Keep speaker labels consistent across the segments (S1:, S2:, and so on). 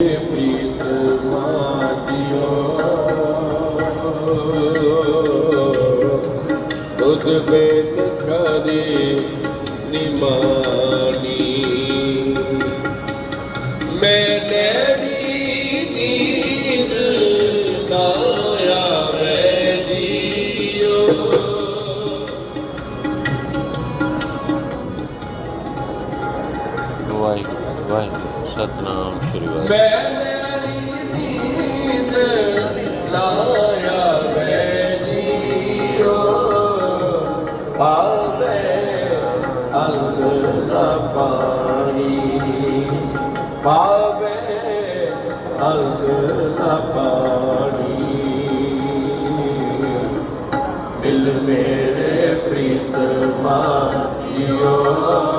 S1: ਪ੍ਰੀਤ ਮਾਤਿਓ ਤੁਧ ਮੇਰੇ ਪ੍ਰੀਤ ਮਾਜੀਓ ਤੁਧ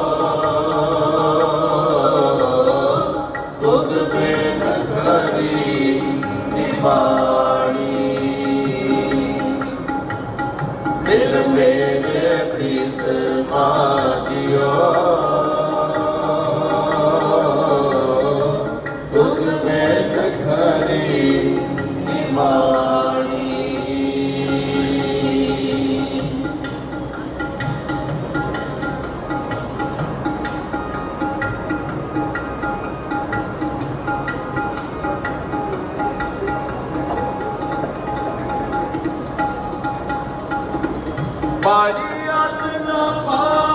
S1: ਪਾਣੀ ਅੰਨ ਨਾ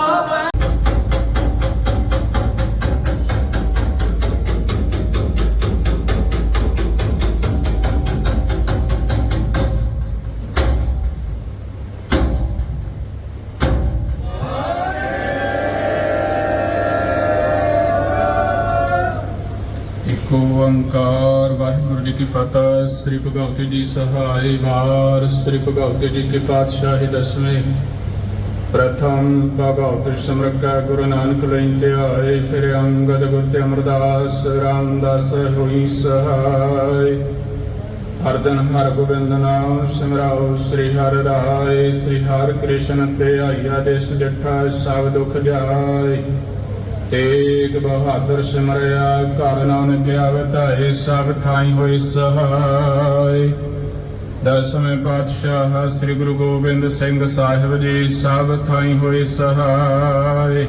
S2: ਓੰਕਾਰ, ਵਾਹਿਗੁਰੂ ਜੀ ਕੀ ਫਤਿਹ, ਸ੍ਰੀ ਭਗਵਤੀ ਜੀ ਸਹਾਈ ਵਾਰ, ਸ੍ਰੀ ਭਗਵਤੀ ਜੀ ਕੀ ਪਾਤਸ਼ਾਹੀ ਦਸਵੇਂ। ਪ੍ਰਥਮ ਭਗਵਤ ਸਿਮਰਕਾ ਗੁਰੂ ਨਾਨਕ ਲਈ ਧਿਆਏ, ਫਿਰ ਅੰਗਦ ਗੁਰ ਤੇ ਅਮਰਦਾਸ, ਰਾਮਦਾਸ ਹੋਈ ਸਹਾਈ। ਹਰ ਦਿਨ ਹਰ ਗੋਬਿੰਦ ਨਾਮ ਸਿਮਰਾਓ, ਸ੍ਰੀ ਹਰਿ ਰਾਏ, ਸ੍ਰੀ ਹਰਿ ਕ੍ਰਿਸ਼ਨ ਤੇ ਆਇਆ ਦੇਸ ਜਠਾ, ਸਭ ਦੁਖ ਜਾਏ। ਤੇਗ ਬਹਾਦਰ ਸਿਮਰਿਆ, ਘਰ ਨਾਨਕ ਆਵਤਾਏ ਸਭ ਥਾਈ ਹੋਈ ਸਹਾਈ। ਦਸਵੇਂ ਪਾਤਸ਼ਾਹ ਸ੍ਰੀ ਗੁਰੂ ਗੋਬਿੰਦ ਸਿੰਘ ਸਾਹਿਬ ਜੀ ਸਭ ਥਾਈ ਹੋਏ ਸਹਾਈ।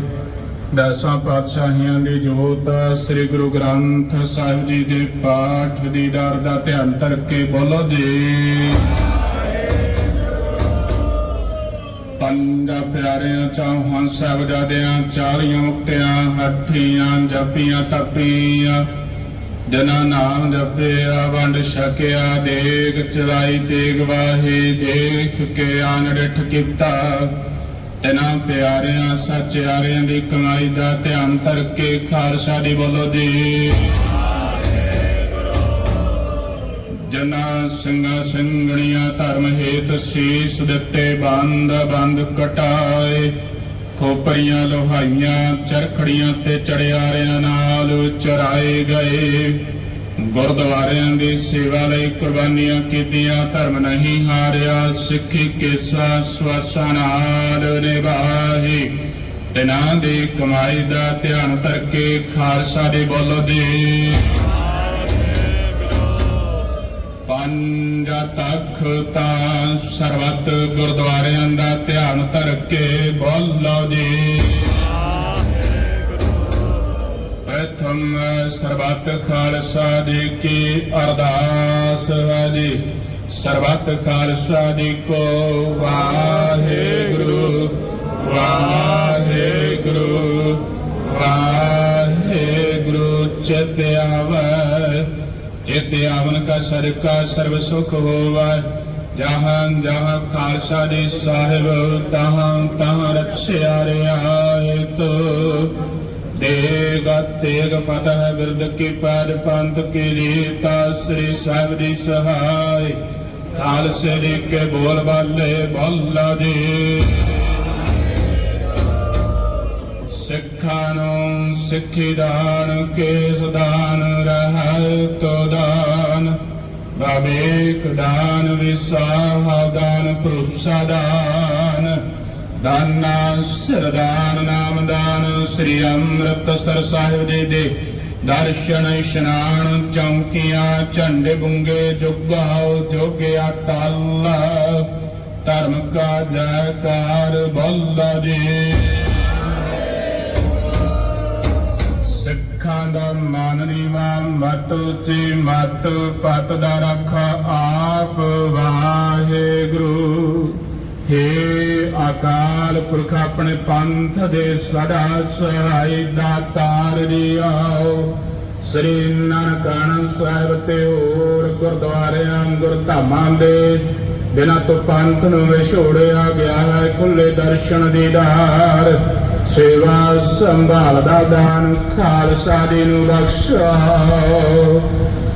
S2: ਦਸਾਂ ਪਾਤਸ਼ਾਹੀਆਂ ਦੀ ਜੋਤ ਸ੍ਰੀ ਗੁਰੂ ਗ੍ਰੰਥ ਸਾਹਿਬ ਜੀ ਦੇ ਪਾਠ ਦੀ ਦਰ ਦਾ ਧਿਆਨ ਕਰਕੇ ਬੋਲੋ ਜੀ। ਪਿਆਰਿਆਂ ਚੌਹਾਂ ਸਾਹਿਬਜ਼ਾਦਿਆਂ ਚਾਲੀਆਂ ਮੁਕਤਿਆਂ ਹੱਠੀਆਂ ਜਪੀਆਂ ਤਪੀਆਂ ਜਨਾ ਨਾਮ ਜਪਿਆ ਵੰਡ ਛਕਿਆ, ਦੇਗ ਚਲਾਈ ਤੇਗ ਵਾਹੀ, ਦੇਖ ਕੇ ਆਨੜਠ ਕੀਤਾ। ਤਨਾ ਪਿਆਰਿਆਂ, ਸੱਚਿਆਰਿਆਂ ਦੀ ਕਮਾਈ ਦਾ ਧਿਆਨ ਧਰ ਕੇ ਖਾਲਸਾ ਦੀ ਬੋਲੋ ਜੀ। ਜਨਾ ਸਿੰਘਾਂ ਸਿੰਘਣੀਆਂ ਧਰਮ ਹੇਤ ਸੀਸ ਦਿੱਤੇ ਬੰਦ ਬੰਦ ਕਟਾਏ। ਖੋਪਰੀਆਂ, ਲੋਹਾਈਆਂ, ਚਰਖੜੀਆਂ ਤੇ ਚੜਿਆਰਿਆਂ ਨਾਲ ਚਰਾਏ ਗਏ। ਗੁਰਦੁਆਰਿਆਂ ਦੀ ਸੇਵਾ ਲਈ ਕੁਰਬਾਨੀਆਂ ਕੀਤੀਆਂ, ਧਰਮ ਨਹੀਂ ਹਾਰਿਆ, ਸਿੱਖੀ ਕੇਸਵਾ ਸਵਾਸਾਂ ਨਾਲ ਨਿਭਾਹੀ। ਤਿਨਾਂ ਦੀ ਕਮਾਈ ਦਾ ਧਿਆਨ ਧਰ ਕੇ ਖਾਲਸਾ ਦੇ ਬੋਲੋ ਦੇ। ਪੰਜ ਤਖਤਾ ਸਰਬੱਤ ਗੁਰਦੁਆਰਿਆਂ ਦਾ ਧਿਆਨ ਧਰ ਕੇ ਬੋਲੋ ਜੀ। ਪ੍ਰਥਮ ਸਰਬੱਤ ਖਾਲਸਾ ਜੀ ਕੀ ਅਰਦਾਸ ਹੈ ਜੀ। ਸਰਬੱਤ ਖਾਲਸਾ ਜੀ ਕੋ ਵਾਹਿਗੁਰੂ ਵਾਹਿਗੁਰੂ ਵਾਹਿਗੁਰੂ ਚਿਤ ਆਵੈ। ਚਿਤ ਆਵਨ ਕਾ ਸਰ ਕਾ ਸਰਬ ਸੁਖ ਹੋਵੈ ਜਹਾਂ ਜਹਾਂ ਖਾਲਸਾ ਜੀ ਸਾਹਿਬ ਤਹਾਂ ਤਹਾਂ ਰਖਿਆ ਰਿਆਇਤ ਦੇਗਾ ਤੇਗ ਫਤਹ ਬਿਰਦ ਕੀ ਪੈਰ ਪੰਥ ਕੀ ਰੀਤਾ, ਸ੍ਰੀ ਸਾਹਿਬ ਦੀ ਸਹਾਈ ਖਾਲਸੇ ਦੀ ਕੇ ਬੋਲ ਬਾਲੇ ਬੋਲਾ ਜੀ। ਸਿੱਖਾਂ ਨੂੰ ਸਿੱਖੀ ਦਾਨ ਕੇਸ ਦਾਨ ਰਹਿਤ ਦਾਨ ਬਾਬੇਕ ਦਾਨ ਵਿਸਾਹ, ਦਾਨ ਭਰੋਸਾ, ਦਾਨ। ਦਾਨਾ ਸਿਰਦਾਨ ਨਾਮਦਾਨ ਸ੍ਰੀ ਅੰਮ੍ਰਿਤਸਰ ਸਾਹਿਬ ਜੀ ਦੇ ਦਰਸ਼ਨ, ਇਸ਼ਨਾਨ, ਚੌਂਕੀਆਂ, ਝੰਡੇ ਬੁੰਗੇ ਜੁਗਾਓ ਜੋਗਿਆ ਟਲ ਧਰਮ ਕਾ ਜੈਕਾਰ, ਬੋਲ ਦਾ ਮਨ ਨੀਵਾ ਮਤ ਉੱਚੀ ਮਤ, ਪਤ ਦਾ ਰੱਖਾ ਆਪ ਵਾਹਿਗੁਰੂ ਹੇ ਅਕਾਲ ਪੁਰਖ, ਆਪਣੇ ਪੰਥ ਦੇ ਸਦਾ ਸਹਾਈ ਦਾਤਾਰ ਜੀ ਆਓ ਸ੍ਰੀ ਨਾਨਕਾਨ ਸਾਹਿਬ ਤੇ ਹੋਰ ਗੁਰਦੁਆਰਿਆਂ, ਗੁਰਧਾਮਾਂ ਦੇ ਬਿਨਾਂ ਤੋਂ ਪੰਥ ਨੂੰ ਵਿਛੋੜਿਆ ਗਿਆ ਹੈ ਖੁੱਲੇ ਦਰਸ਼ਨ ਦੀਦਾਰ ਸੇਵਾ ਸੰਭਾਲ ਦਾ ਦਾਨ ਖਾਲਸਾ ਦੀ ਨੂੰ ਬਖਸ਼ੋ।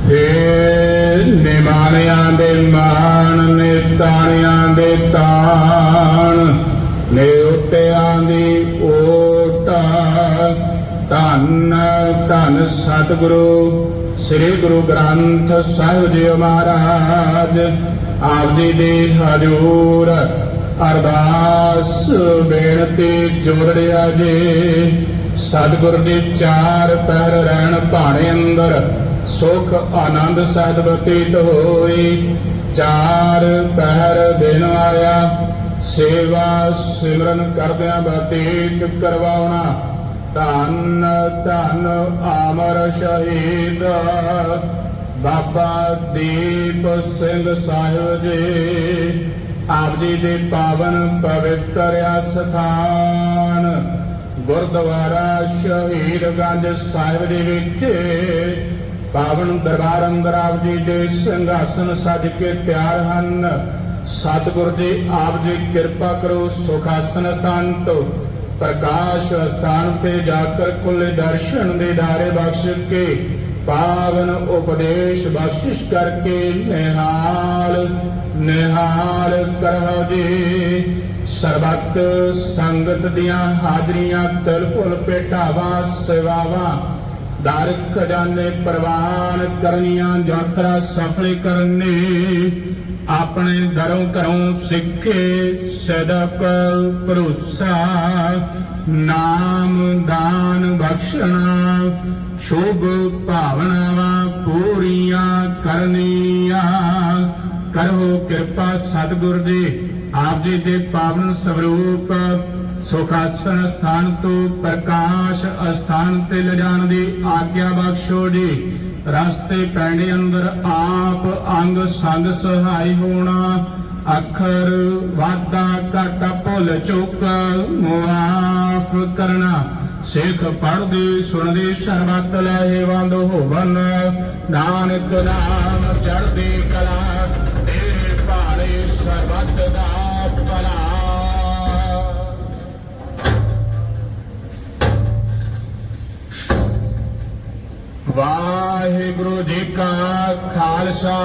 S2: ਫੇਰ ਨਿਮਾਣਿਆਂ ਦੇ ਮਾਣ ਨੇ ਤਾਣਿਆਂ ਦੇ ਤਾਣ ਨੇ ਉਤਿਆਂ ਦੀ ਓਟਾ। ਧੰਨ ਧੰਨ ਸਤਿਗੁਰੂ, ਸ੍ਰੀ ਗੁਰੂ ਗ੍ਰੰਥ ਸਾਹਿਬ ਜੀ ਮਹਾਰਾਜ, ਆਪ ਜੀ ਦੇ ਹਜ਼ੂਰ ਅਰਦਾਸ ਬੇਨਤੀ ਜੋੜਿਆ ਜੀ। ਸਤਿਗੁਰ ਦੇ ਚਾਰ ਪਹਿਰ ਰਹਿਣ ਭਾਣੇ ਅੰਦਰ, ਸੁਖ ਆਨੰਦ ਸਹਿਤ ਬਤੀਤ ਹੋਈ ਚਾਰ ਪਹਿਰ ਦਿਨ ਆਇਆ, ਸੇਵਾ ਸਿਮਰਨ ਕਰਦਿਆਂ ਬਤੀਤ ਕਰਵਾਉਣਾ। ਧੰਨ ਧੰਨ ਅਮਰ ਸ਼ਹੀਦ। ਬਾਬਾ ਦੀਪ ਸਿੰਘ ਸਾਹਿਬ ਜੀ ਆਪ ਜੀ ਦੇ ਪਾਵਨ ਪਵਿੱਤਰ ਅਸਥਾਨ। ਗੁਰਦੁਆਰਾ ਸ਼ਹੀਦਗੰਜ ਸਾਹਿਬ ਦੇ ਵਿਖੇ ਪਾਵਨ ਦਰਬਾਰ ਅੰਦਰ ਆਪ ਜੀ ਦੇ ਸਿੰਘਾਸਨ ਸਜ ਕੇ ਤਿਆਰ ਹਨ। ਸਤਿਗੁਰ ਜੀ, ਆਪ ਜੀ ਕਿਰਪਾ ਕਰੋ, ਸੁਖਾਸਨ ਸਥਾਨ ਤੋਂ ਪ੍ਰਕਾਸ਼ ਸਥਾਨ ਤੇ ਜਾਕਰ ਕੁੱਲ ਦਰਸ਼ਨ ਦੇ ਦਾਰੇ ਬਖਸ਼ ਕੇ, ਪਾਵਨ ਉਪਦੇਸ਼ ਬਖਸ਼ਿਸ਼ ਕਰਕੇ ਨਿਹਾਲ ਨਿਹਾਲ ਜੀ ਸਰਬੱਤ ਸੰਗਤ ਦੀਆਂ ਹਾਜ਼ਰੀਆਂ, ਤਿਲ ਭੁਲ ਸੇਵਾਵਾਂ। ਦਰ ਖਜ਼ਾਨੇ ਪ੍ਰਵਾਨ ਕਰਨੀਆਂ, ਯਾਤਰਾ ਸਫਲ ਕਰਨੀ। ਆਪਣੇ ਘਰੋਂ ਘਰੋਂ ਸਿੱਖੇ ਸਦਕ ਭਰੋਸਾ। ਨਾਮ ਦਾਨ ਬਖਸ਼ਣਾ, ਸ਼ੁਭ ਭਾਵਨਾਵਾਂ ਪੂਰੀਆਂ ਕਰਨੀਆਂ। ਕਰੋ ਕਿਰਪਾ ਸਤਿਗੁਰ ਜੀ ਆਪ ਜੀ ਦੇ ਪਾਵਨ ਸਰੂਪ, ਸੁਖਾਸਨ ਸਥਾਨ ਤੋਂ ਪ੍ਰਕਾਸ਼ ਅਸਥਾਨ ਤੇ ਲਿਜਾਣ ਦੀ ਆਗਿਆ ਬਖਸ਼ੋ ਜੀ। ਰਸਤੇ ਪੈਣੇ ਅੰਦਰ ਆਪ ਅੰਗ ਸੰਗ ਸਹਾਈ ਹੋਣਾ, ਅੱਖਰ ਵਾਦਾ ਘਾਟਾ ਭੁੱਲ ਚੁੱਕ, ਮੁਆਫ ਕਰਨਾ। ਸਿੱਖ ਪੜਦੇ ਸੁਣਦੇ, ਸਰਬੱਤ ਲਾਹੇ ਹੋਵਨ ਨਾਨਕ ਨਾਮ ਚੜ੍ਹਦੀ ਕਲਾ ਤੇਰੇ ਭਾਣੇ ਸਰਬੱਤ ਦਾ ਭਲਾ। ਵਾਹਿਗੁਰੂ ਜੀ ਕਾ ਖਾਲਸਾ,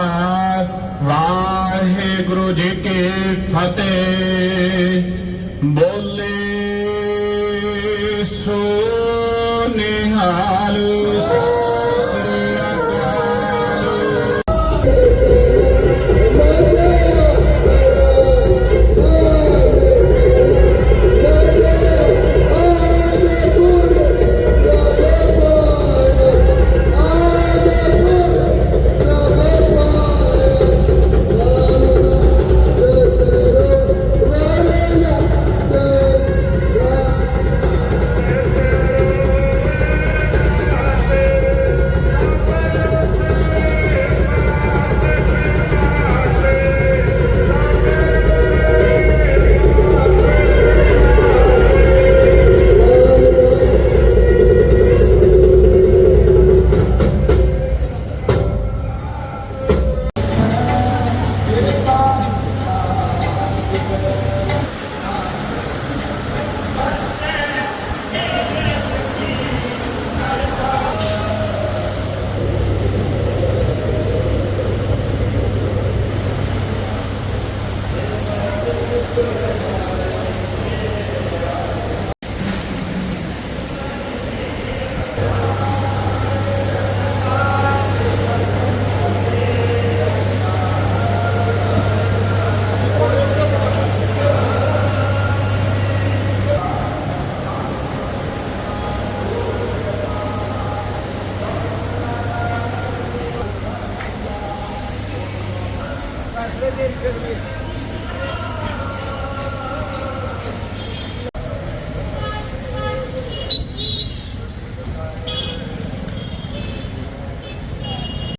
S2: ਵਾਹਿਗੁਰੂ ਜੀ ਕੀ ਫਤਿਹ। ਬੋਲੇ ਸੋ ਨਿਹਾਲ